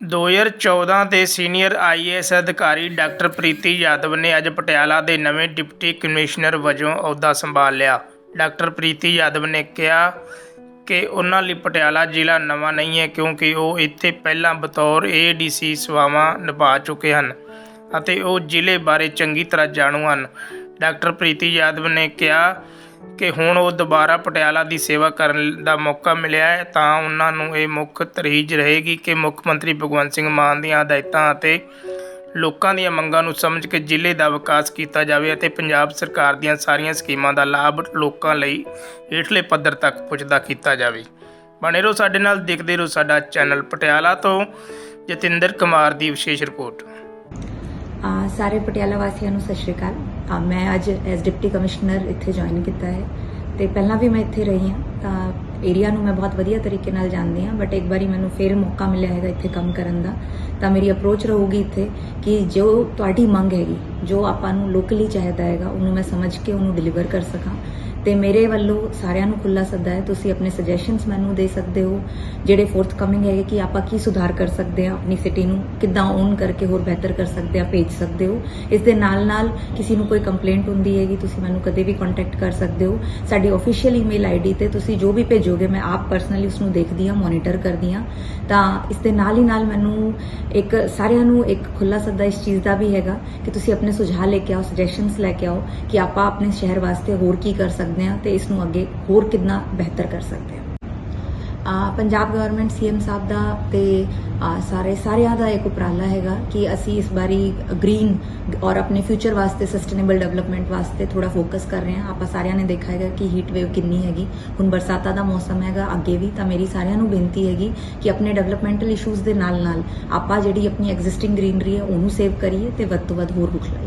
2014 ਦੇ senior IAS ਅਧਿਕਾਰੀ doctor Preeti Yadav ਨੇ ਅੱਜ ਪਟਿਆਲਾ ਦੇ ਨਵੇਂ ਡਿਪਟੀ ਕਮਿਸ਼ਨਰ ਵਜੋਂ ਅਹੁਦਾ ਸੰਭਾਲ ਲਿਆ। ਡਾਕਟਰ ਪ੍ਰੀਤੀ ਯਾਦਵ ਨੇ ਕਿਹਾ ਕਿ ਉਹਨਾਂ ਲਈ ਪਟਿਆਲਾ ਜ਼ਿਲ੍ਹਾ ਨਵਾਂ ਨਹੀਂ ਹੈ ਕਿਉਂਕਿ ਉਹ ਇੱਥੇ ਪਹਿਲਾਂ ਬਤੌਰ ਏਡੀਸੀ ਸੇਵਾਵਾਂ ਨਿਭਾ ਚੁੱਕੇ ਹਨ ਅਤੇ ਉਹ ਜ਼ਿਲ੍ਹੇ ਬਾਰੇ ਚੰਗੀ ਤਰ੍ਹਾਂ ਜਾਣੂ ਹਨ। ਡਾਕਟਰ ਪ੍ਰੀਤੀ ਯਾਦਵ ਨੇ ਕਿਹਾ ਕਿ ਹੁਣ ਉਹ ਦੁਬਾਰਾ ਪਟਿਆਲਾ ਦੀ ਸੇਵਾ ਕਰਨ ਦਾ ਮੌਕਾ ਮਿਲਿਆ ਹੈ, ਤਾਂ ਉਹਨਾਂ ਨੂੰ ਇਹ ਮੁੱਖ ਤਰਜੀਹ ਰਹੇਗੀ ਕਿ ਮੁੱਖ ਮੰਤਰੀ ਭਗਵੰਤ ਸਿੰਘ ਮਾਨ ਦੀਆਂ ਹਦਾਇਤਾਂ ਅਤੇ ਲੋਕਾਂ ਦੀਆਂ ਮੰਗਾਂ ਨੂੰ ਸਮਝ ਕੇ ਜ਼ਿਲ੍ਹੇ ਦਾ ਵਿਕਾਸ ਕੀਤਾ ਜਾਵੇ ਅਤੇ ਪੰਜਾਬ ਸਰਕਾਰ ਦੀਆਂ ਸਾਰੀਆਂ ਸਕੀਮਾਂ ਦਾ ਲਾਭ ਲੋਕਾਂ ਲਈ ਹੇਠਲੇ ਪੱਧਰ ਤੱਕ ਪਹੁੰਚਦਾ ਕੀਤਾ ਜਾਵੇ। ਬਣੇ ਰਹੋ ਸਾਡੇ ਨਾਲ, ਦੇਖਦੇ ਰਹੋ ਸਾਡਾ ਚੈਨਲ ਪਟਿਆਲਾ ਤੋਂ। ਜਤਿੰਦਰ ਕੁਮਾਰ ਦੀ ਵਿਸ਼ੇਸ਼ ਰਿਪੋਰਟ। ਸਾਰੇ ਪਟਿਆਲਾ ਵਾਸੀਆਂ ਨੂੰ ਸਤਿ ਸ਼੍ਰੀ ਅਕਾਲ। ਮੈਂ ਅੱਜ ਐਸ ਡਿਪਟੀ ਕਮਿਸ਼ਨਰ ਇੱਥੇ ਜੁਆਇਨ ਕੀਤਾ ਹੈ। ਤੇ ਪਹਿਲਾਂ ਵੀ ਮੈਂ ਇੱਥੇ ਰਹੀ ਹਾਂ। ਤਾਂ ਏਰੀਆ ਨੂੰ ਮੈਂ ਬਹੁਤ ਵਧੀਆ ਤਰੀਕੇ ਨਾਲ ਜਾਣਦੀ ਹਾਂ ਬਟ ਇੱਕ ਵਾਰੀ ਮੈਨੂੰ ਫੇਰ ਮੌਕਾ ਮਿਲਿਆ ਹੈਗਾ ਇੱਥੇ ਕੰਮ ਕਰਨ ਦਾ। ਤਾਂ ਮੇਰੀ ਅਪਰੋਚ ਰਹੂਗੀ ਇੱਥੇ ਕਿ ਜੋ ਤੁਹਾਡੀ ਮੰਗ ਹੈਗੀ, ਜੋ ਆਪਾਂ ਨੂੰ ਲੋਕਲੀ ਚਾਹੀਦਾ ਹੈਗਾ, ਉਹਨੂੰ ਮੈਂ ਸਮਝ ਕੇ ਉਹਨੂੰ ਡਿਲੀਵਰ ਕਰ ਸਕਾਂ। ਤੇ ਮੇਰੇ ਵੱਲੋਂ ਸਾਰਿਆਂ ਨੂੰ ਖੁੱਲਾ ਸੱਦਾ ਹੈ, ਤੁਸੀਂ ਆਪਣੇ ਸੁਜੈਸ਼ਨਸ ਮੈਨੂੰ ਦੇ ਸਕਦੇ ਹੋ, ਜਿਹੜੇ ਫੋਰਥ ਕਮਿੰਗ ਹੈਗੇ ਕਿ ਆਪਾਂ ਕੀ ਸੁਧਾਰ ਕਰ ਸਕਦੇ ਹਾਂ ਆਪਣੀ ਸਿਟੀ ਨੂੰ, ਕਿੱਦਾਂ ਓਨ ਕਰਕੇ ਹੋਰ ਬਿਹਤਰ ਕਰ ਸਕਦੇ ਆ ਭੇਜ ਸਕਦੇ ਹੋ। ਇਸ ਦੇ ਨਾਲ ਨਾਲ ਕਿਸੇ ਨੂੰ ਕੋਈ ਕੰਪਲੇਂਟ ਹੁੰਦੀ ਹੈਗੀ, ਤੁਸੀਂ ਮੈਨੂੰ ਕਦੇ ਵੀ ਕੰਟੈਕਟ ਕਰ ਸਕਦੇ ਹੋ। ਸਾਡੀ ਅਫੀਸ਼ੀਅਲ ਈਮੇਲ ਆਈਡੀ ਤੇ ਤੁਸੀਂ ਜੋ ਵੀ ਭੇਜੋਗੇ, ਮੈਂ ਆਪ ਪਰਸਨਲੀ ਉਸ ਨੂੰ ਦੇਖਦੀ ਹਾਂ ਮੋਨੀਟਰ ਕਰਦੀ ਹਾਂ। ਤਾਂ ਇਸ ਦੇ ਨਾਲ ਹੀ ਨਾਲ ਮੈਨੂੰ ਇੱਕ ਸਾਰਿਆਂ ਨੂੰ ਇੱਕ ਖੁੱਲਾ ਸੱਦਾ ਇਸ ਚੀਜ਼ ਦਾ ਵੀ ਹੈਗਾ ਕਿ ਤੁਸੀਂ ਆਪਣੇ ਸੁਝਾਅ ਲੈ ਕੇ ਆਓ ਸੁਜੈਸ਼ਨਸ ਲੈ ਕੇ ਆਓ ਕਿ ਆਪਾਂ ਆਪਣੇ ਸ਼ਹਿਰ ਵਾਸਤੇ ਹੋਰ ਕੀ ਕਰ ਸਕਦੇ ਹਾਂ ਤੇ ਇਸ ਨੂੰ ਅੱਗੇ ਹੋਰ ਕਿੰਨਾ ਬਿਹਤਰ ਕਰ ਸਕਦੇ ਹਾਂ। ਆ, ਪੰਜਾਬ ਗਵਰਨਮੈਂਟ ਸੀਐਮ ਸਾਹਿਬ ਦਾ ਤੇ ਸਾਰੇ, ਸਾਰਿਆਂ ਦਾ ਇੱਕ ਉਪਰਾਲਾ ਹੈਗਾ ਕਿ ਅਸੀਂ ਇਸ ਵਾਰੀ ਗ੍ਰੀਨ ਔਰ ਆਪਣੇ ਫਿਊਚਰ ਵਾਸਤੇ ਸਸਟੇਨੇਬਲ ਡਿਵੈਲਪਮੈਂਟ ਵਾਸਤੇ ਥੋੜਾ ਫੋਕਸ ਕਰ ਰਹੇ ਹਾਂ। ਆਪਾਂ ਸਾਰਿਆਂ ਨੇ ਦੇਖਿਆ ਹੈਗਾ ਕਿ ਹੀਟ ਵੇਵ ਕਿੰਨੀ ਹੈਗੀ। ਹੁਣ ਬਰਸਾਤਾਂ ਦਾ ਮੌਸਮ ਹੈਗਾ ਅੱਗੇ ਵੀ, ਤਾਂ ਮੇਰੀ ਸਾਰਿਆਂ ਨੂੰ ਬੇਨਤੀ ਹੈਗੀ ਕਿ ਆਪਣੇ ਡਿਵੈਲਪਮੈਂਟਲ ਇਸ਼ੂਜ਼ ਦੇ ਨਾਲ ਨਾਲ ਆਪਾਂ ਜਿਹੜੀ ਆਪਣੀ ਐਗਜ਼ਿਸਟਿੰਗ ਗ੍ਰੀਨਰੀ ਹੈ ਉਹਨੂੰ ਸੇਵ ਕਰੀਏ ਤੇ ਵੱਧ ਤੋਂ ਵੱਧ ਹੋਰ ਰੁੱਖ ਲਾਈਏ।